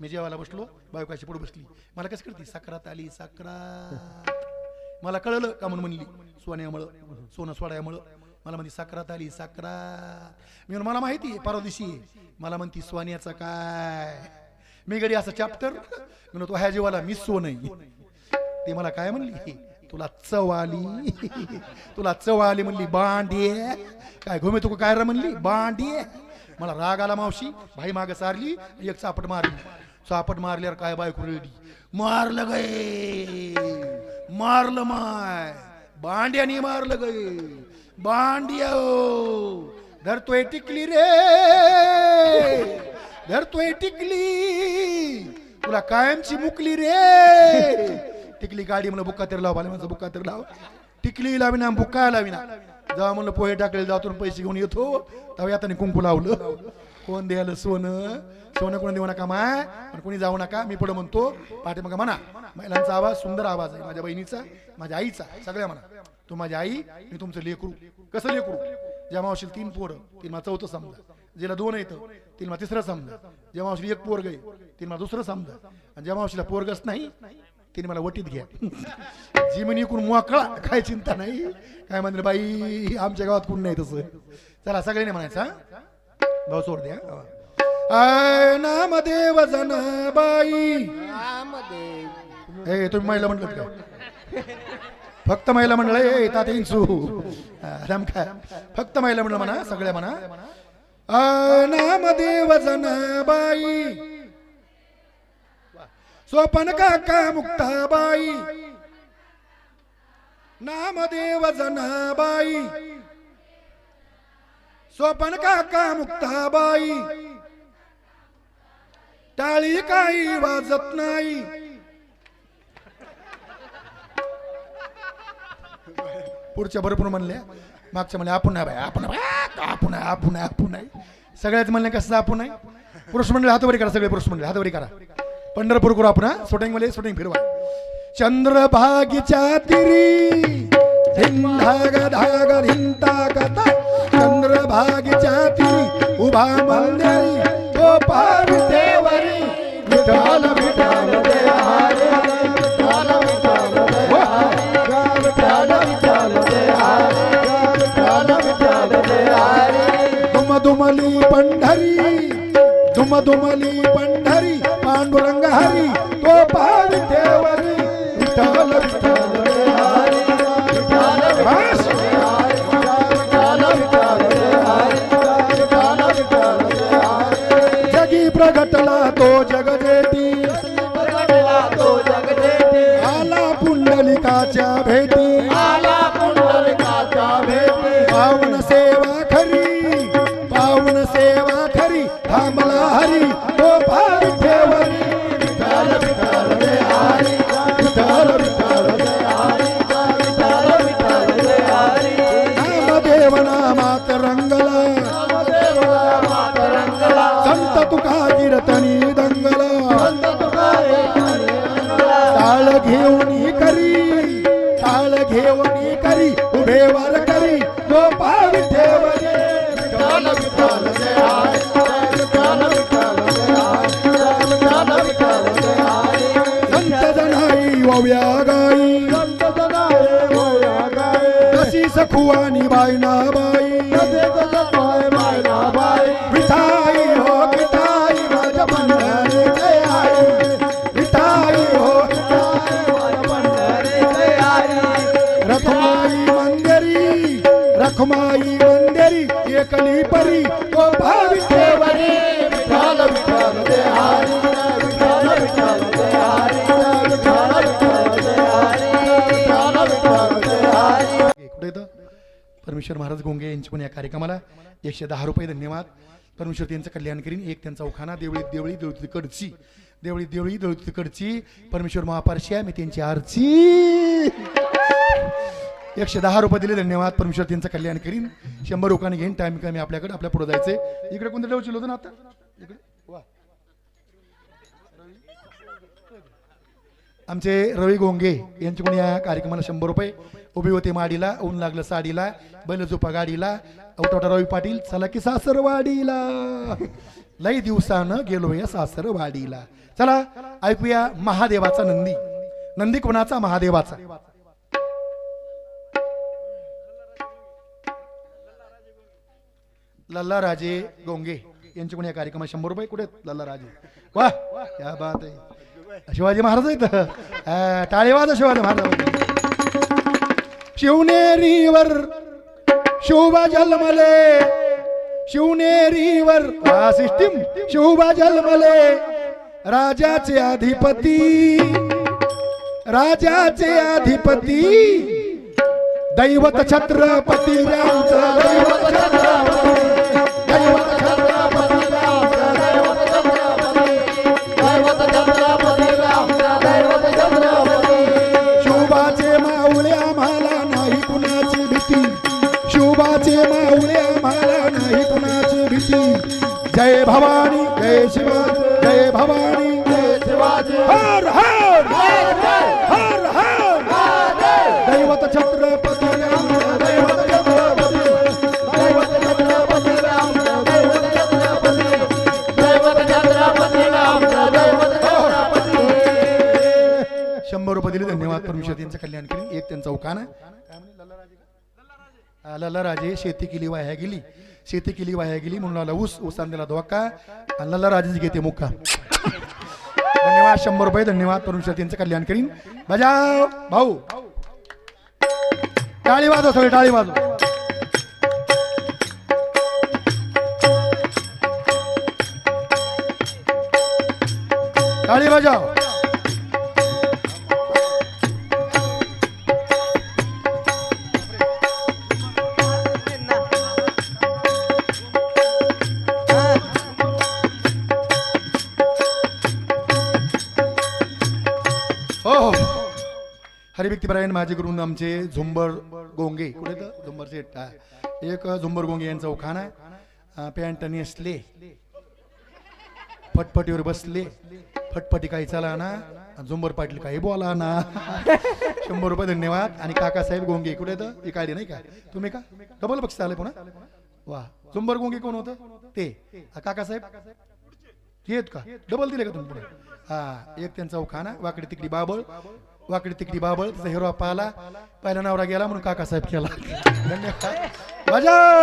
मी जेवायला बसलो बायकाशी पुढे बसली. मला कसं करते साखरात आली साखरात. मला कळलं का? म्हणून म्हणली. सोन्यामुळं सोनं सोड्यामुळं. मला म्हणती साखरात आली साखरात. मी मला माहिती आहे परवा दिवशी मला म्हणती सोन्याचं काय? मी घरी असं चॅप्टर म्हणतो तो ह्या जीवाला मी सो नाही मला काय म्हणली? तुला चव आली. तुला चव आली म्हणली. बांडे काय घुमे तुका काय म्हणली. बांडे मला राग आला मावशी. भाई माग सारली एक चापट मारली. सापट मारल्यावर काय बायको रेडी? मारलं गे मारलं माय. बांड्याने मारलं गे बांडिया धरतोय टिकली रे. धरतोय टिकली. तुला कायमची मुकली रे. टिकली गाडी म्हणलं बुक्का तर लाव भाले माझा बुक्का तर लाव. टिकली लाविना बुक्का लाविना. जा म्हणलं पोहे टाकले जातून पैसे घेऊन येतो. तेव्हा आता कुंकू लावलं. कोण द्यायला सोनं? सोनं कोण देऊ नका माय पण कोणी जाऊ नका मी पुढे म्हणतो पाठी मग म्हणा. महिलांचा आवाज सुंदर आवाज आहे माझ्या बहिणीचा माझ्या आईचा सगळ्या म्हणा. तू माझी आई मी तुमचं लेकरू. कसं लेकरू? ज्या मावशील तीन पोरं तीन मा चौथं समजा. जिला दोन येतं तीन मला तिसरं समजा. ज्या मावशीला एक पोरग आहे तीन मा दुसरं समजा. आणि ज्या मावशीला पोरगच नाही तिने मला वटीत घ्या. जी म्हणे इकडून मोकळा काय चिंता नाही. काय म्हणलं बाई आमच्या गावात कोण नाही तसं. चला सगळ्यांनी म्हणायचं हा? भाऊ सोड द्या नामदेव जन बाई. ए तुम्ही महिला म्हणलं का? फक्त महिला मंडळ? ए ताते इंसू फक्त महिला मंडळ म्हणा सगळ्या म्हणा. नामदेव जन बाई. स्वपन काका मुक्ताबाई. नामदेव जनाबाई स्वपन काका मुक्ताबाई. टाळी काही वाजत नाही. पुढच्या भरपूर म्हणल्या मागच्या म्हणले आपण नाही बाई आपण आपण आहे आपण आहे आपण नाही सगळ्याच म्हणले कसं आपण आहे पुरुष मंडळ हातवरी करा सगळे पुरुष मंडळ हातवरी करा. पंढरपूर करू आपण शूटिंगमध्ये शूटिंग फिरवा. चंद्रभागीच्या तिरी धिंधा धाग धिंता कथा चंद्रभागीच्या उभा मंदिरी 家陪的 करी उभे वार करी गोपाल ठेवरी विठाल विठाल जय हरी विठाल विठाल जय हरी विठाल विठाल जय हरी संत जनाई ओव्या गाई. कशी सखुवानी बायना बाई परमेश्वर महाराज गोंगे यांची पण या कार्यक्रमाला एकशे दहा रुपये धन्यवाद. परमेश्वर त्यांचं कल्याण करीन. एक त्यांचा उखाना देवळी देवळी देवळी कडची देवळी देवळी देवळी कडची परमेश्वर महापारशी मी त्यांची आरची एकशे दहा रुपये दिले. धन्यवाद. परमेश्वर त्यांचं कल्याण करीन. शंभर रुपयाने घेईन. टाइम कमी आपल्याकडे. आपल्या पुढे जायचंय. इकडे कोणतं ठेवचिल होतं ना आता? इकडे? आमचे रवी गोंगे यांच्याकडून या कार्यक्रमाला शंभर रुपये. उभी होते माडीला ऊन लागलं साडीला बैल झोपा गाडीला. औटावटा रवी पाटील चला की सासरवाडीला. लई दिवसानं गेलो या सासर वाडीला चला ऐकूया महादेवाचा नंदी. नंदी कोणाचा? महादेवाचा. लल्ला राजे गोंगे यांच्याकडून या कार्यक्रमात शंभर रुपये. कुठे लल्ला राजे वा या बात आहे. शिवाजी महाराज आहेत. हा, शिवाजी महाराज शिवनेरीवर शोभा जलमले शिवनेरीवर हा सिस्टीम शोभा जलमले राजाचे अधिपती राजाचे अधिपती दैवत छत्रपती रामचा दैवत छत्रपती माऊल्या मला नाही कुणाच भीती. जय भवानी जय शिवा जय भवानी. जय शिवाजी हर हर हर हर. दैवत छत्रपती शंभर रुपये दिले धन्यवाद. परमेश्वर यांचं कल्याण करीन. एक त्यांचा उकाना आला राजे शेती केली वाया गेली. शेती केली वाया गेली म्हणून आला ऊस ऊसान दिला धोका. आला राजेच घेते मुक्का. धन्यवाद शंभर रुपये धन्यवाद तरुण यांचं कल्याण करीन. बजाव भाऊ. टाळी वाजव सगळे टाळी वाजव. टाळी बजाव हरिभक्तीपरायण माझे गुरु आमचे झुंबर गोंगे. कुठे तर? झुंबर एक झुंबर गोंगे यांचा उखाण आहे. अं, पॅन्ट नेसले फटफटीवर बसले. फटफटी काही चला ना. झुंबर पाटील काही बोला ना. शंभर रुपये धन्यवाद. आणि काकासाहेब गोंगे कुठे तर? नाही का? तुम्ही का? डबल बक्षीस आले पुन्हा? वा. झुंबर गोंगे कोण होतं? ते. काकासाहेब? येत का? डबल दिले का तुम्ही पुढे? हा एक त्यांचा उखाणा वाकडी तिकडी बाबळ. वाकडी तिकडी बाबळ तिचा हिरो पाहिला पहिला नवरा गेला म्हणून काकासाहेब केला. धन्यवाद.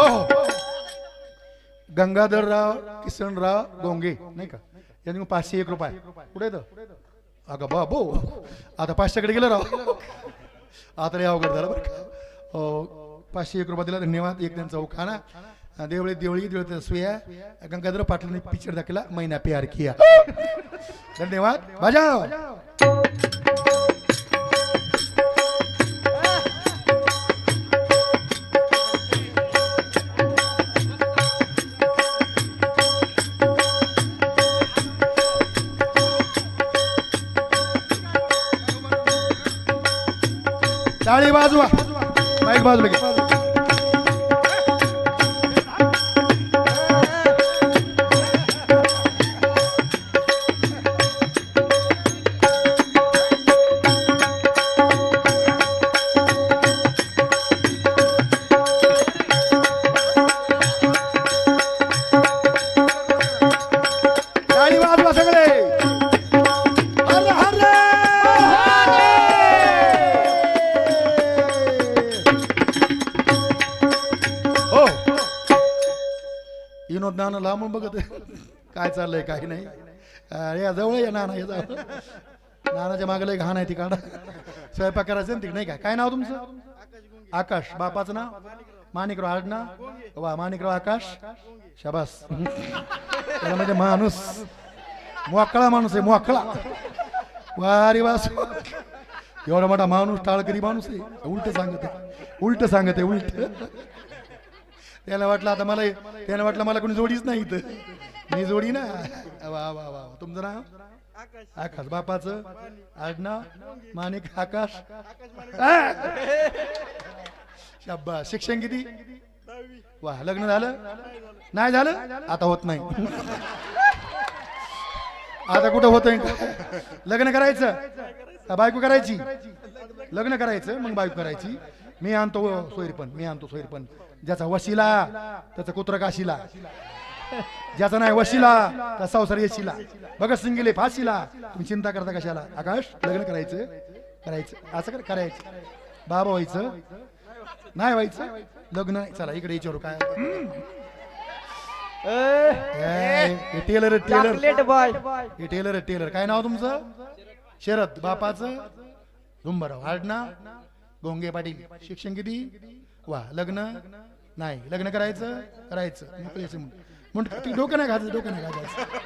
हो, हो. गंगाधरराव किसनराव गोंगे नाही का? यांनी पाचशे एक रुपये. कुठे येतं अगं बाबो आता पाचशेकडे गेलं राव. आता लय अवघड झालं बरं का. हो पाचशे एक रुपये दिला धन्यवाद. एक त्यांचा उखाणा अं, देवळी देवळी देवळी सुया. गंगाधर पाटलांनी पिक्चर दाखवला मैना प्यार किया. धन्यवाद. बजाव. टाळी बाजवा माईक बाजूला घे. टाळी सगळे. ना लांबून बघत आहे. काय चाललंय काही नाही. अरे या जवळ या नाना या जवळ. नानाच्या मागेला एक घाण आहे ती काढा. स्वयंपाक करायचं ना ती नाही काय काय नाव तुमचं? आकाश. बापाचं नाव? माणिकराव आडनाव वा माणिकराव आकाश. शाबास. त्याला म्हणजे माणूस. मोकळा माणूस आहे मोकळा. वारी वास. एवढा मोठा माणूस टाळकरी माणूस आहे. उलट सांगत आहे. उलट सांगत आहे उलट. त्याला वाटलं आता मला त्याला वाटलं मला कोणी जोडीच नाही इथं. मी जोडी ना. वा वा वा तुमचं नाव? आकाश. बापाचं? आडनाव? माणिक? आकाश? शब्बा शिक्षण किती? वा लग्न झालं? नाही झालं? आता होत नाही. आता कुठं होतंय? लग्न करायचं? बायको करायची? लग्न करायचं मग बायको करायची. मी आणतो सोयरपण मी आणतो सोयरपण. ज्याचा वशिला त्याचा कुत्र काशीला ज्याचा नाही वशिला त्या संसार येशीला बघा सिंगिले फाशीला. तुम्ही चिंता करता कशाला? आकाश लग्न करायचं? करायचं. असं कर करायचं. बाबा व्हायचं? नाही व्हायचं? लग्न नाही. चला इकडे विचारू काय? हे टेलर टेलर बॉय हे टेलर टेलर काय नाव तुमचं? शरद. बापाचं? झुंबराव. आडनाव गोंगे पाटील. शिक्षण किती? वा लग्न? नाही लग्न करायचं? करायचं. म्हण म्हणून. डोकं नाही घालायचं डोकं नाही घाजायचं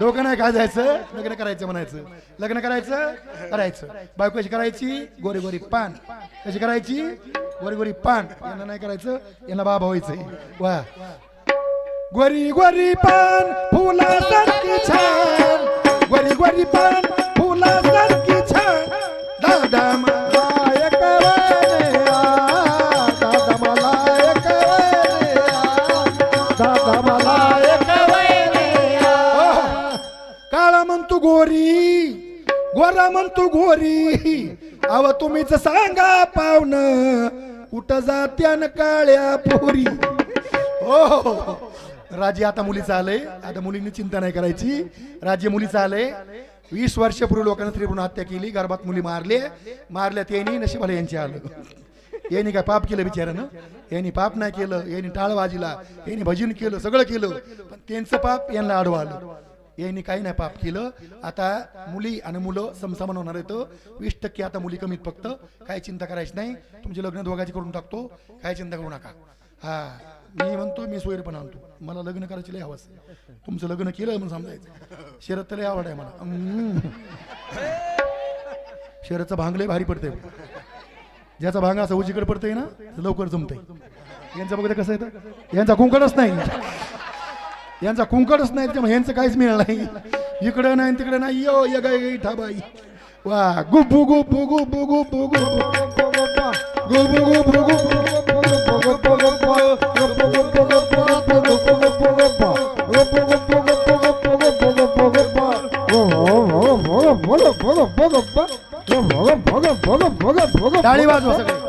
डोकं नाही घाजायचं लग्न करायचं म्हणायचं. लग्न करायचं? करायचं. बायको कशी करायची? गोरी गोरी पान. कशी करायची? गोरी गोरी पान. यांना नाही करायचं यांना बाबा व्हायचंय वा. गोरी गोरी पान फुलासारखी छान. गोरी गोरी पान फुलासारखी छान. दादा गोरा म्हणतो घोरी. अव तुम्हीच सांगा पाहुण कुठं जात्यान काळ्या पोरी. हो, हो, हो राजे आता मुलीचं आलंय. आता मुलींनी चिंता नाही करायची. राज्य मुलीचं आलंय. वीस वर्षापूर्वी लोकांना लोकांनी भ्रूण हत्या केली. गर्भात मुली मारले. मारल्या त्यांनी नशिबाला यांचे आलं. यांनी काय पाप केलं बिचारानं यांनी पाप नाही केलं. यांनी टाळ वाजिला यांनी भजन केलं सगळं केलं. पण त्यांचं पाप यांना आडवं आलं. यांनी काही नाही पाप केलं. आता मुली आणि मुलं समसमान होणार आहेत. वीस टक्के आता मुली कमीत फक्त. काय चिंता करायची नाही. तुमचे लग्न दोघांची करून टाकतो. काय चिंता करू नका. हा मी म्हणतो मी सोयर पण आणतो. मला लग्न करायची लय हवस तुमचं लग्न केलं म्हणून समजायचं. शरद तर लय आवड आहे मला. हम्म. शरदचं भांग लय भारी पडतंय ज्याचा भांग असा उजीकडे पडतंय ना लवकर जमतंय. यांचं बघता कसं येतं यांचा कोंकणच नाही. यांचा कुंकडच नाही त्यामुळे यांचं काहीच मिळालं नाही इकडं नाही तिकडे नाही यो ये गाय ठाबाई वा गुबु गुबु गुबु गुबु गुबु गुबु गुबु टाळी वाजवा सगळे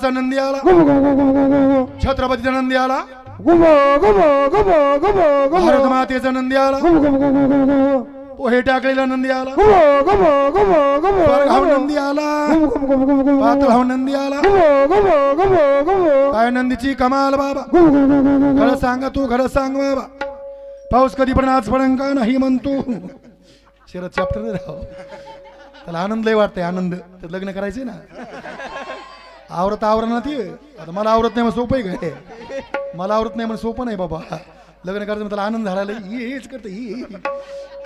बाबाचा नंदी आला छत्रपतीचा नंदी आला भारत मातेचा नंदी आला पोहे टाकलेला नंदी आला नंदी आला नंदी आला काय नंदीची कमाल बाबा खरं सांगा तू खरं सांग बाबा पाऊस कधी पण आज पडन का नाही म्हणतो शरद चॅप्टर राह त्याला आनंद लय वाटतंय आनंद तर लग्न करायचे ना आवरत आवरण नाही ती. आता मला आवरत नाही मग सोपं आहे काय मला आवरत नाही म्हणजे सोपं नाही बाबा. लग्न करायचं त्याला आनंद झाला हेच करते ही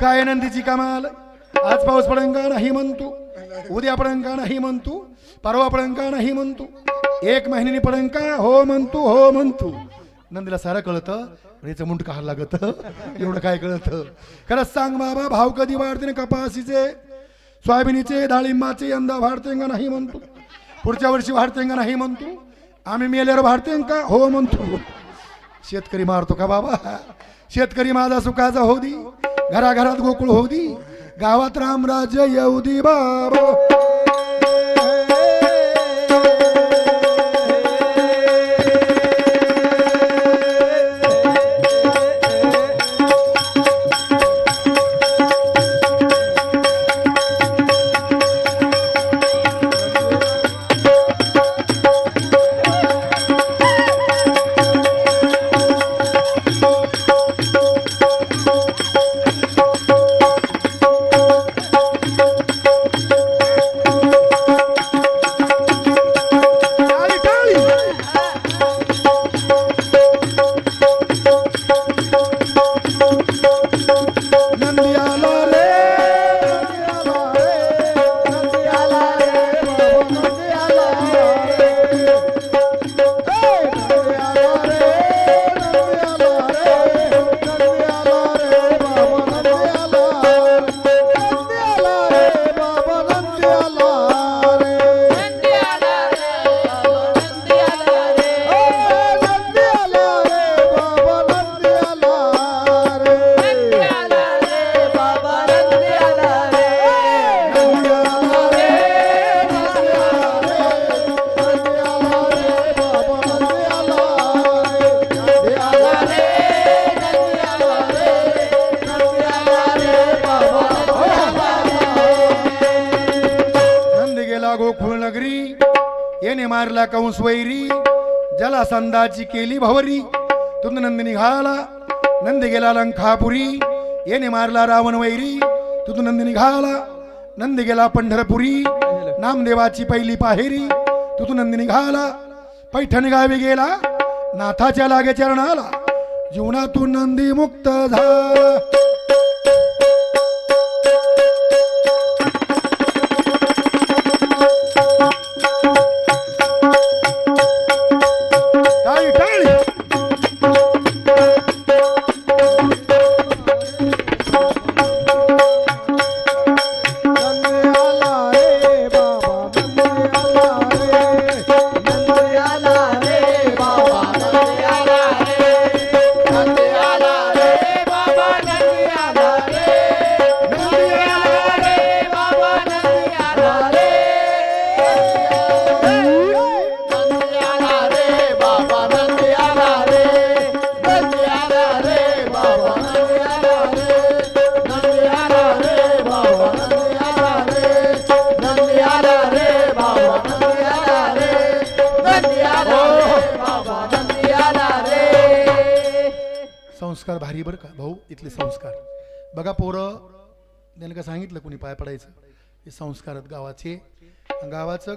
काय नंदीची कमाल. आज पाऊस पडन का नाही म्हणतो. उद्या पडन का नाही म्हणतो. परवा पडन का नाही म्हणतो. एक महिन्याने पडन का हो म्हणतो हो म्हणतो. नंदीला सारं कळतं रेचं मुंड का लागत. एवढं काय कळतं? खरंच सांग बाबा भाव कधी वाढते ना कपाशीचे? सोयाबीनचे डाळिंबाचे यंदा वाढते का नाही म्हणतो. पुढच्या वर्षी वाढते का नाही म्हणतो? आम्ही मेल्यावर वाढते का? हो म्हणतो. शेतकरी मारतो का बाबा? शेतकरी माझा सुखाचा होऊ दी. घराघरात गोकुळ होऊ दी. गावात रामराज येऊ दी बाबा. झाला कंस वैरी जला संदाची केली भवरी। तुंद नंदी निघाला नंदी गेला लंखापुरी। येणे मारला रावण वैरी। तुझ नंदी निघाला नंदी गेला पंढरपुरी। नामदेवाची पहिली पाहेरी। तुझ नंदी निघाला पैठण गावी गेला नाथाच्या लागे चरणाला। जीवनातून नंदी मुक्त झाला। बरं का? भाऊ इथले संस्कार. बघा पोरं त्याने का सांगितलं कुणी पाय पडायचं. हे संस्कार आहेत गावाचे. गावाचं